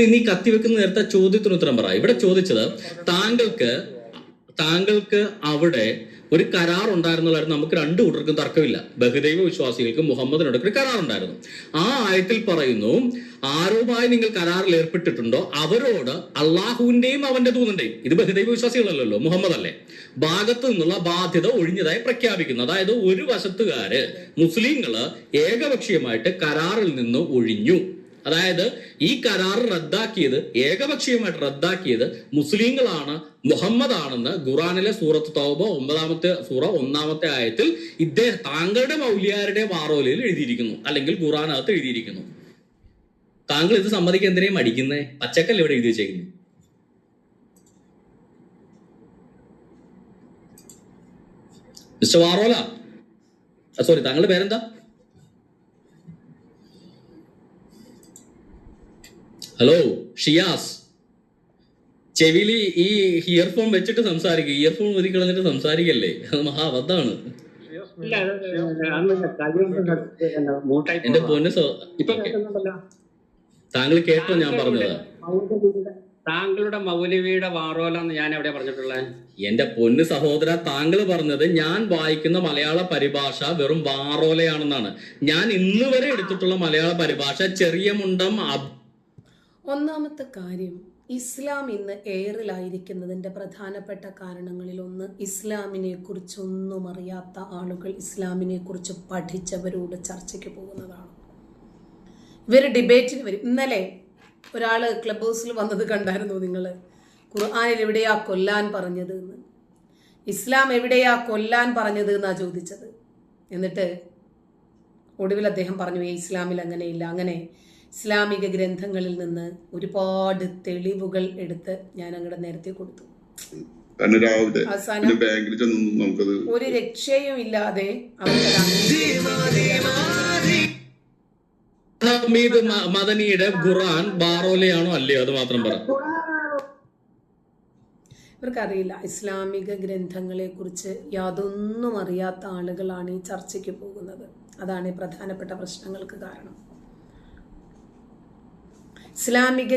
നീ കത്തിവെക്കുന്ന നേരത്തെ ചോദ്യത്തിന് ഉത്തരം പറ. ഇവിടെ ചോദിച്ചത് താങ്കൾക്ക് താങ്കൾക്ക് അവിടെ ഒരു കരാർ ഉണ്ടായിരുന്നുള്ളായിരുന്നു നമുക്ക് രണ്ടു കൂട്ടർക്കും തർക്കമില്ല. ബഹുദൈവ വിശ്വാസികൾക്കും മുഹമ്മദിനോടൊക്കെ കരാർ ഉണ്ടായിരുന്നു ആ ആയത്തിൽ പറയുന്നു ആരുമായി നിങ്ങൾ കരാറിൽ ഏർപ്പെട്ടിട്ടുണ്ടോ? അവരോട് അള്ളാഹുവിന്റെയും അവന്റെ ദൂതന്റെയും ഇത് ബഹുദൈവ വിശ്വാസികളല്ലല്ലോ മുഹമ്മദ് അല്ലേ ഭാഗത്ത് നിന്നുള്ള ബാധ്യത ഒഴിഞ്ഞതായി പ്രഖ്യാപിക്കുന്നു. അതായത് ഒരു വശത്തുകാര് മുസ്ലിങ്ങൾ ഏകപക്ഷീയമായിട്ട് കരാറിൽ നിന്ന് ഒഴിഞ്ഞു. അതായത് ഈ കരാർ റദ്ദാക്കിയത് ഏകപക്ഷീയമായിട്ട് റദ്ദാക്കിയത് മുസ്ലിങ്ങളാണ് മുഹമ്മദ് ആണെന്ന് ഖുറാനിലെ സൂറത്ത് തൗബ ഒമ്പതാമത്തെ സൂറ ഒന്നാമത്തെ ആയത്തിൽ ഇദ്ദേഹം താങ്കളുടെ മൗലിയാരുടെ വാറോലയിൽ എഴുതിയിരിക്കുന്നു അല്ലെങ്കിൽ ഖുറാനകത്ത് എഴുതിയിരിക്കുന്നു. താങ്കൾ ഇത് സമ്മതിക്കാൻ എന്തിനേയും മടിക്കുന്നേ? പച്ചക്കല്ല ഇവിടെ എഴുതി വെച്ചേക്കുന്നു? മിസ്റ്റർ വാറോല സോറി താങ്കളുടെ പേരെന്താ? ഹലോ ഷിയാസ് ചെവിയിൽ ഈ ഇയർഫോൺ വെച്ചിട്ട് സംസാരിക്കുക ഇയർഫോൺ ഒരു കളഞ്ഞിട്ട് സംസാരിക്കല്ലേ? അത് മഹാബദ്ധാണ് എന്റെ. പൊന്ന് ഇപ്പൊ താങ്കൾ കേട്ടോ ഞാൻ പറഞ്ഞത്. താങ്കളുടെ മൗലവിയുടെ വാറോലെന്ന് ഞാൻ എവിടെ പറഞ്ഞിട്ടുള്ളത് എന്റെ പൊന്ന് സഹോദര താങ്കൾ പറഞ്ഞത് ഞാൻ വായിക്കുന്ന മലയാള പരിഭാഷ വെറും വാറോലയാണെന്നാണ്. ഞാൻ ഇന്നുവരെ എടുത്തിട്ടുള്ള മലയാള പരിഭാഷ ചെറിയ മുണ്ടം ഒന്നാമത്തെ കാര്യം ഇസ്ലാം ഇന്ന് എയറിലായിരിക്കുന്നതിന്റെ പ്രധാനപ്പെട്ട കാരണങ്ങളിൽ ഒന്ന് ഇസ്ലാമിനെ കുറിച്ചൊന്നും അറിയാത്ത ആളുകൾ ഇസ്ലാമിനെ കുറിച്ച് പഠിച്ചവരോട് ചർച്ചയ്ക്ക് പോകുന്നതാണ്. ഇവർ ഡിബേറ്റിന് വരും. ഇന്നലെ ഒരാൾ ക്ലബ് ഹൗസിൽ വന്നത് കണ്ടായിരുന്നു നിങ്ങൾ ഖുർആാനിൽ എവിടെയാ കൊല്ലാൻ പറഞ്ഞത് എന്ന്. ഇസ്ലാം എവിടെയാ കൊല്ലാൻ പറഞ്ഞത് എന്നാ ചോദിച്ചത്. എന്നിട്ട് ഒടുവിൽ അദ്ദേഹം പറഞ്ഞു ഇസ്ലാമിൽ അങ്ങനെയില്ല. അങ്ങനെ ഇസ്ലാമിക ഗ്രന്ഥങ്ങളിൽ നിന്ന് ഒരുപാട് തെളിവുകൾ എടുത്ത് ഞാൻ അങ്ങോട്ട് നേരത്തെ കൊടുത്തു. അവസാനം ഒരു രക്ഷയും ഇല്ലാതെ ഹമീദ് മദനിയുടെ ഖുറാൻ ബാറോലയാണോ അല്ലയോ? അത് മാത്രം പറ. ഇവർക്കറിയില്ല ഇസ്ലാമിക ഗ്രന്ഥങ്ങളെ കുറിച്ച് യാതൊന്നും അറിയാത്ത ആളുകളാണ് ഈ ചർച്ചയ്ക്ക് പോകുന്നത്. അതാണ് ഈ പ്രധാനപ്പെട്ട പ്രശ്നങ്ങൾക്ക് കാരണം. ഇസ്ലാമിക